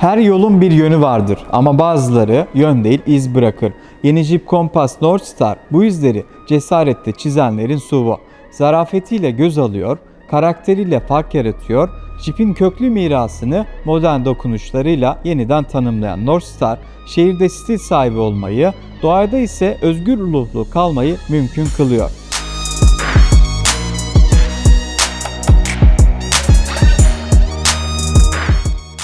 Her yolun bir yönü vardır ama bazıları yön değil iz bırakır. Yeni Jeep Compass Northstar bu izleri cesaretle çizenlerin suvu. Zarafetiyle göz alıyor, karakteriyle fark yaratıyor, Jeep'in köklü mirasını modern dokunuşlarıyla yeniden tanımlayan Northstar, şehirde stil sahibi olmayı, doğada ise özgür ruhlu kalmayı mümkün kılıyor.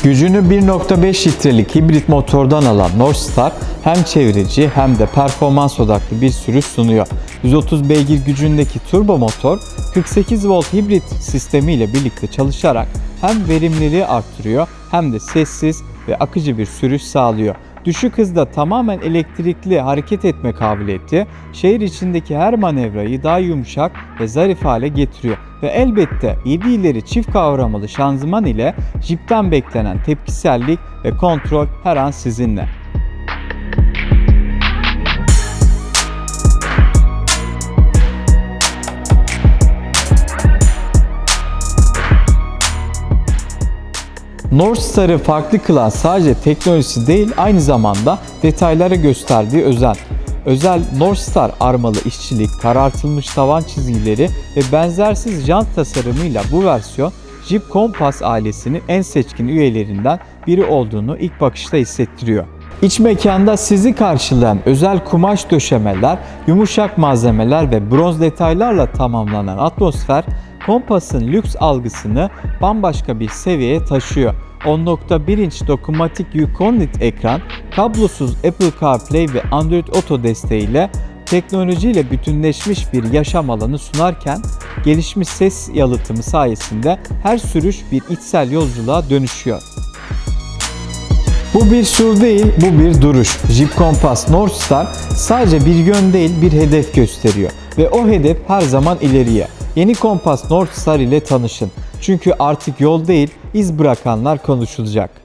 Gücünü 1.5 litrelik hibrit motordan alan Northstar hem çevreci hem de performans odaklı bir sürüş sunuyor. 130 beygir gücündeki turbo motor 48 volt hibrit sistemiyle birlikte çalışarak hem verimliliği arttırıyor hem de sessiz ve akıcı bir sürüş sağlıyor. Düşük hızda tamamen elektrikli hareket etme kabiliyeti şehir içindeki her manevrayı daha yumuşak ve zarif hale getiriyor. Ve elbette 7 ileri çift kavramalı şanzıman ile Jeep'ten beklenen tepkisellik ve kontrol her an sizinle. Northstar'ı farklı kılan sadece teknolojisi değil aynı zamanda detaylara gösterdiği özen. Özel Northstar armalı işçilik, karartılmış tavan çizgileri ve benzersiz jant tasarımıyla bu versiyon Jeep Compass ailesinin en seçkin üyelerinden biri olduğunu ilk bakışta hissettiriyor. İç mekanda sizi karşılayan özel kumaş döşemeler, yumuşak malzemeler ve bronz detaylarla tamamlanan atmosfer Compass'ın lüks algısını bambaşka bir seviyeye taşıyor. 10.1 inç dokunmatik Uconlit ekran, kablosuz Apple CarPlay ve Android Auto desteğiyle teknolojiyle bütünleşmiş bir yaşam alanı sunarken gelişmiş ses yalıtımı sayesinde her sürüş bir içsel yolculuğa dönüşüyor. Bu bir sur değil, bu bir duruş. Jeep Compass Northstar sadece bir yön değil bir hedef gösteriyor. Ve o hedef her zaman ileriye. Yeni Compass Northstar ile tanışın. Çünkü artık yol değil, iz bırakanlar konuşulacak.